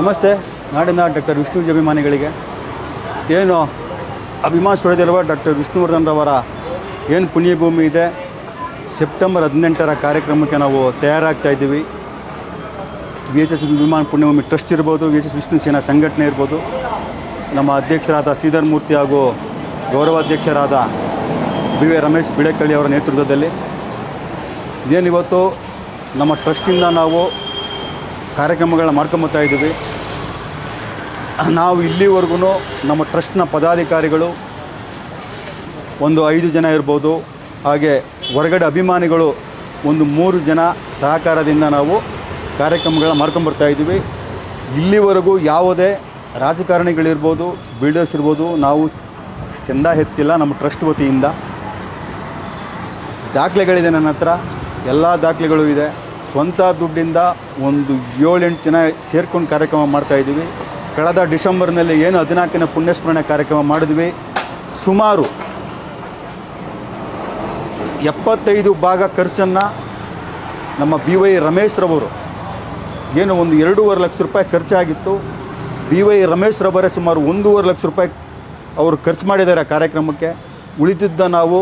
ನಮಸ್ತೆ, ನಾಡಿನ ಡಾಕ್ಟರ್ ವಿಷ್ಣು ಅಭಿಮಾನಿಗಳಿಗೆ ಏನು ಅಭಿಮಾನ ಸುಳಿದಿರುವ ಡಾಕ್ಟರ್ ವಿಷ್ಣುವರ್ಧನ್ ರವರ ಏನು ಪುಣ್ಯಭೂಮಿ ಇದೆ? ಸೆಪ್ಟೆಂಬರ್ ಹದಿನೆಂಟರ ಕಾರ್ಯಕ್ರಮಕ್ಕೆ ನಾವು ತಯಾರಾಗ್ತಾ ಇದ್ದೀವಿ. ವಿ ಎಚ್ ಎಸ್ ವಿಮಾನ ಪುಣ್ಯಭೂಮಿ ಟ್ರಸ್ಟ್ ಇರ್ಬೋದು, V H S Vishnu Sena ಸಂಘಟನೆ ಇರ್ಬೋದು. ನಮ್ಮ ಅಧ್ಯಕ್ಷರಾದ ಶ್ರೀಧರ್ ಮೂರ್ತಿ ಹಾಗೂ ಗೌರವಾಧ್ಯಕ್ಷರಾದ ಬಿ ವಿ ರಮೇಶ್ ಬಿಳೆಕಳ್ಳಿ ಅವರ ನೇತೃತ್ವದಲ್ಲಿ. ಇದೇನಿವತ್ತು ನಮ್ಮ ಟ್ರಸ್ಟಿಂದ ನಾವು ಕಾರ್ಯಕ್ರಮಗಳನ್ನ ಮಾಡ್ಕೊಂಬತ್ತಾ ಇದ್ದೀವಿ. ನಾವು ಇಲ್ಲಿವರೆಗೂ ನಮ್ಮ ಟ್ರಸ್ಟ್ನ ಪದಾಧಿಕಾರಿಗಳು ಒಂದು ಐದು ಜನ ಇರ್ಬೋದು. ಹಾಗೆ ಹೊರಗಡೆ ಅಭಿಮಾನಿಗಳು ಒಂದು ಮೂರು ಜನ ಸಹಕಾರದಿಂದ ನಾವು ಕಾರ್ಯಕ್ರಮಗಳನ್ನ ಮಾಡ್ಕೊಂಬರ್ತಾ ಇದ್ದೀವಿ. ಇಲ್ಲಿವರೆಗೂ ಯಾವುದೇ ರಾಜಕಾರಣಿಗಳಿರ್ಬೋದು, ಬಿಲ್ಡರ್ಸ್ ಇರ್ಬೋದು, ನಾವು ಚೆಂದ ಎತ್ತಿಲ್ಲ ನಮ್ಮ ಟ್ರಸ್ಟ್ ವತಿಯಿಂದ. ದಾಖಲೆಗಳಿದೆ ನನ್ನ ಹತ್ರ. ಎಲ್ಲ ದಾಖಲೆಗಳು ಇದೆ. ಸ್ವಂತ ದುಡ್ಡಿಂದ ಒಂದು ಏಳೆಂಟು ಜನ ಸೇರ್ಕೊಂಡು ಕಾರ್ಯಕ್ರಮ ಮಾಡ್ತಾ ಇದ್ದೀವಿ. ಕಳೆದ ಡಿಸೆಂಬರ್ನಲ್ಲಿ ಏನು ಹದಿನಾಲ್ಕನೇ ಪುಣ್ಯಸ್ಮರಣೆ ಕಾರ್ಯಕ್ರಮ ಮಾಡಿದ್ವಿ. ಸುಮಾರು ಎಪ್ಪತ್ತೈದು ಭಾಗ ಖರ್ಚನ್ನು ನಮ್ಮ ಬಿ ವೈ ರಮೇಶ್ರವರು ಏನು ಒಂದು ಎರಡೂವರೆ ಲಕ್ಷ ರೂಪಾಯಿ ಖರ್ಚಾಗಿತ್ತು. ಬಿ ವೈ ರಮೇಶ್ ರವರೇ ಸುಮಾರು ಒಂದೂವರೆ ಲಕ್ಷ ರೂಪಾಯಿ ಅವರು ಖರ್ಚು ಮಾಡಿದ್ದಾರೆ ಆ ಕಾರ್ಯಕ್ರಮಕ್ಕೆ. ಉಳಿದಿದ್ದ ನಾವು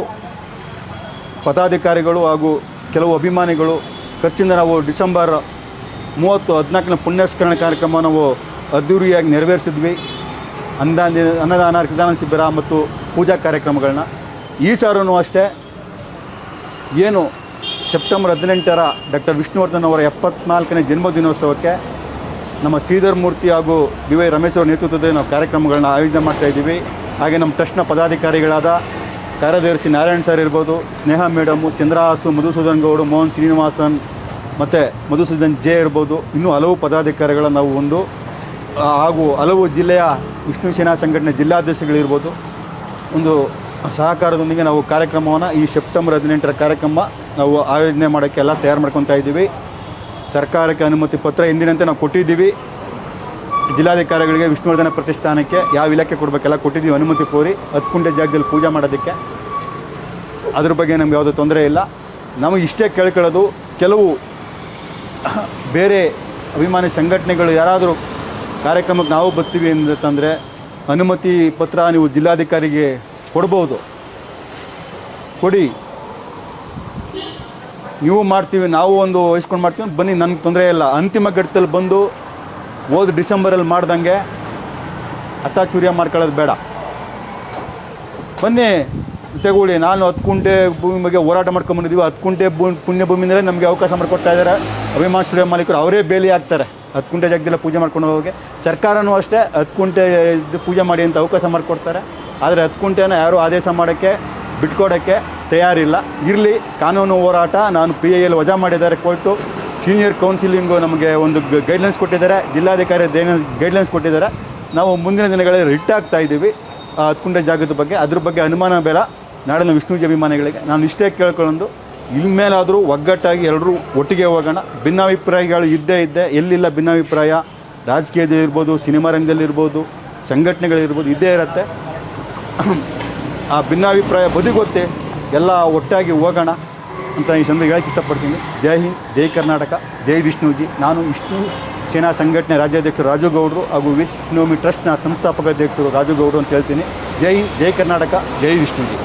ಪದಾಧಿಕಾರಿಗಳು ಹಾಗೂ ಕೆಲವು ಅಭಿಮಾನಿಗಳು ಖರ್ಚಿಂದ ನಾವು ಡಿಸೆಂಬರ್ ಮೂವತ್ತು ಹದಿನಾಲ್ಕನೇ ಪುಣ್ಯಸ್ಕರಣ ಕಾರ್ಯಕ್ರಮ ನಾವು ಅದ್ದೂರಿಯಾಗಿ ನೆರವೇರಿಸಿದ್ವಿ. ಅನ್ನದಾನ ಅನ್ನದಾನ, ರಕ್ತದಾನ ಶಿಬಿರ ಮತ್ತು ಪೂಜಾ ಕಾರ್ಯಕ್ರಮಗಳನ್ನ. ಈ ಸಾರೂ ಅಷ್ಟೇ. ಏನು ಸೆಪ್ಟೆಂಬರ್ ಹದಿನೆಂಟರ ಡಾಕ್ಟರ್ ವಿಷ್ಣುವರ್ಧನ್ ಅವರ ಎಪ್ಪತ್ನಾಲ್ಕನೇ ಜನ್ಮದಿನೋತ್ಸವಕ್ಕೆ ನಮ್ಮ ಶ್ರೀಧರ್ ಮೂರ್ತಿ ಹಾಗೂ ಬಿ ವೈ ರಮೇಶ್ ಅವರ ನೇತೃತ್ವದಲ್ಲಿ ನಾವು ಕಾರ್ಯಕ್ರಮಗಳನ್ನ ಆಯೋಜನೆ ಮಾಡ್ತಾ ಇದ್ದೀವಿ. ಹಾಗೆ ನಮ್ಮ ಟ್ರಸ್ಟ್ನ ಪದಾಧಿಕಾರಿಗಳಾದ ಕಾರ್ಯದರ್ಶಿ ನಾರಾಯಣ್ ಸರ್ ಇರ್ಬೋದು, ಸ್ನೇಹ ಮೇಡಮು, ಚಂದ್ರಹಾಸು, ಮಧುಸೂದನ್ ಗೌಡು, ಮೋಹನ್ ಶ್ರೀನಿವಾಸನ್, ಮತ್ತು ಮಧುಸೂದನ್ ಜೆ ಇರ್ಬೋದು. ಇನ್ನೂ ಹಲವು ಪದಾಧಿಕಾರಿಗಳ ನಾವು ಒಂದು ಹಾಗೂ ಹಲವು ಜಿಲ್ಲೆಯ ವಿಷ್ಣು ಸೇನಾ ಸಂಘಟನೆ ಜಿಲ್ಲಾಧ್ಯಕ್ಷಗಳಿರ್ಬೋದು ಒಂದು ಸಹಕಾರದೊಂದಿಗೆ ನಾವು ಕಾರ್ಯಕ್ರಮವನ್ನು ಈ ಸೆಪ್ಟೆಂಬರ್ ಹದಿನೆಂಟರ ಕಾರ್ಯಕ್ರಮ ನಾವು ಆಯೋಜನೆ ಮಾಡೋಕ್ಕೆಲ್ಲ ತಯಾರು ಮಾಡ್ಕೊತಾ ಇದ್ದೀವಿ. ಸರ್ಕಾರಕ್ಕೆ ಅನುಮತಿ ಪತ್ರ ಎಂದಿನಂತೆ ನಾವು ಕೊಟ್ಟಿದ್ದೀವಿ. ಜಿಲ್ಲಾಧಿಕಾರಿಗಳಿಗೆ ವಿಷ್ಣುವರ್ಧನ ಪ್ರತಿಷ್ಠಾನಕ್ಕೆ ಯಾವ ಇಲಾಖೆ ಕೊಡಬೇಕೆಲ್ಲ ಕೊಟ್ಟಿದ್ದೀವಿ. ಅನುಮತಿ ಕೋರಿ ಹತ್ತು ಕುಂಟೆ ಜಾಗದಲ್ಲಿ ಪೂಜೆ ಮಾಡೋದಕ್ಕೆ. ಅದ್ರ ಬಗ್ಗೆ ನಮ್ಗೆ ಯಾವುದೇ ತೊಂದರೆ ಇಲ್ಲ. ನಮಗೆ ಇಷ್ಟೇ ಕೇಳ್ಕೊಳ್ಳೋದು ಕೆಲವು ಬೇರೆ ಅಭಿಮಾನಿ ಸಂಘಟನೆಗಳು ಯಾರಾದರೂ ಕಾರ್ಯಕ್ರಮಕ್ಕೆ ನಾವು ಬರ್ತೀವಿ ಅಂತಂದರೆ ಅನುಮತಿ ಪತ್ರ ನೀವು ಜಿಲ್ಲಾಧಿಕಾರಿಗೆ ಕೊಡ್ಬೋದು. ಕೊಡಿ. ನೀವು ಮಾಡ್ತೀವಿ, ನಾವು ಒಂದು ವಹಿಸ್ಕೊಂಡು ಮಾಡ್ತೀವಿ ಬನ್ನಿ, ನನಗೆ ತೊಂದರೆ ಇಲ್ಲ. ಅಂತಿಮ ಘಟ್ಟದಲ್ಲಿ ಬಂದು ಹೋದ ಡಿಸೆಂಬರಲ್ಲಿ ಮಾಡ್ದಂಗೆ ಹತ್ತಾಚೂರ್ಯ ಮಾಡ್ಕೊಳ್ಳೋದು ಬೇಡ. ಬನ್ನಿ, ತೆಗೊಳ್ಳಿ. ನಾನು ಹತ್ತು ಕುಂಟೆ ಭೂಮಿ ಬಗ್ಗೆ ಹೋರಾಟ ಮಾಡ್ಕೊಂಬಂದಿದ್ದೀವಿ ಹತ್ತು ಕುಂಟೆ ಭೂ ಪುಣ್ಯ ಭೂಮಿಯಿಂದಲೇ ನಮಗೆ ಅವಕಾಶ ಮಾಡಿಕೊಡ್ತಾ ಇದ್ದಾರೆ ಅಭಿಮಾನ ಸ್ಟುಡಿಯೋ ಮಾಲೀಕರು. ಅವರೇ ಬೇಲಿ ಹಾಕ್ತಾರೆ. ಹತ್ತು ಕುಂಟೆ ಜಾಗದಲ್ಲಿ ಪೂಜೆ ಮಾಡ್ಕೊಂಡು ಹೋಗಿ ಸರ್ಕಾರನೂ ಅಷ್ಟೇ ಹತ್ತು ಕುಂಟೆ ಇದು ಪೂಜೆ ಮಾಡಿ ಅಂತ ಅವಕಾಶ ಮಾಡಿಕೊಡ್ತಾರೆ. ಆದರೆ ಹತ್ತು ಕುಂಟೆನ ಯಾರೂ ಆದೇಶ ಮಾಡೋಕ್ಕೆ, ಬಿಟ್ಕೊಡೋಕ್ಕೆ ತಯಾರಿಲ್ಲ. ಇರಲಿ, ಕಾನೂನು ಹೋರಾಟ ನಾನು ಪಿ ಐ ಎಲ್ ವಜಾ ಮಾಡಿದ್ದಾರೆ ಕೋರ್ಟು. ಸೀನಿಯರ್ ಕೌನ್ಸಿಲಿಂಗು ನಮಗೆ ಒಂದು ಗೈಡ್ಲೈನ್ಸ್ ಕೊಟ್ಟಿದ್ದಾರೆ. ಜಿಲ್ಲಾಧಿಕಾರಿ ಗೈಡ್ಲೈನ್ಸ್ ಕೊಟ್ಟಿದ್ದಾರೆ. ನಾವು ಮುಂದಿನ ದಿನಗಳಲ್ಲಿ ರಿಟ್ ಆಗ್ತಾ ಇದ್ದೀವಿ. ಹತ್ಕೊಂಡ ಜಾಗದ ಬಗ್ಗೆ, ಅದ್ರ ಬಗ್ಗೆ ಅನುಮಾನ ಬೇಡ. ನಾಡಿನ ವಿಷ್ಣುಜಿ ಅಭಿಮಾನಿಗಳಿಗೆ, ನಾನು ಇಷ್ಟೇ ಕೇಳ್ಕೊಂಡು ಇನ್ಮೇಲಾದರೂ ಒಗ್ಗಟ್ಟಾಗಿ ಎಲ್ಲರೂ ಒಟ್ಟಿಗೆ ಹೋಗೋಣ. ಭಿನ್ನಾಭಿಪ್ರಾಯಗಳು ಇದ್ದೇ ಇದ್ದೆ, ಎಲ್ಲಿಲ್ಲ ಭಿನ್ನಾಭಿಪ್ರಾಯ? ರಾಜಕೀಯದಲ್ಲಿರ್ಬೋದು ಸಿನಿಮಾ ರಂಗದಲ್ಲಿರ್ಬೋದು ಸಂಘಟನೆಗಳಿರ್ಬೋದು ಇದ್ದೇ ಇರುತ್ತೆ. ಆ ಭಿನ್ನಾಭಿಪ್ರಾಯ ಬದಿಗೊತ್ತೆ. ಎಲ್ಲ ಒಟ್ಟಾಗಿ ಹೋಗೋಣ. ಅಂತ ಈ ಸಂದರ್ಭ ಹೇಳಕ್ಕೆ ಇಷ್ಟಪಡ್ತೀನಿ. ಜೈ ಹಿಂದ್, ಜೈ ಕರ್ನಾಟಕ, ಜೈ ವಿಷ್ಣುಜಿ. ನಾನು ವಿಷ್ಣು ಸೇನಾ ಸಂಘಟನೆ ರಾಜ್ಯಾಧ್ಯಕ್ಷರು ರಾಜು ಗೌಡರು ಹಾಗೂ ವಿಷ್ಣುಮಿ ಟ್ರಸ್ಟ್ನ ಸಂಸ್ಥಾಪಕ ಅಧ್ಯಕ್ಷರು ರಾಜು ಗೌಡರು ಅಂತ ಹೇಳ್ತೀನಿ. ಜೈ ಜೈ ಕರ್ನಾಟಕ, ಜೈ ವಿಷ್ಣುಜಿ.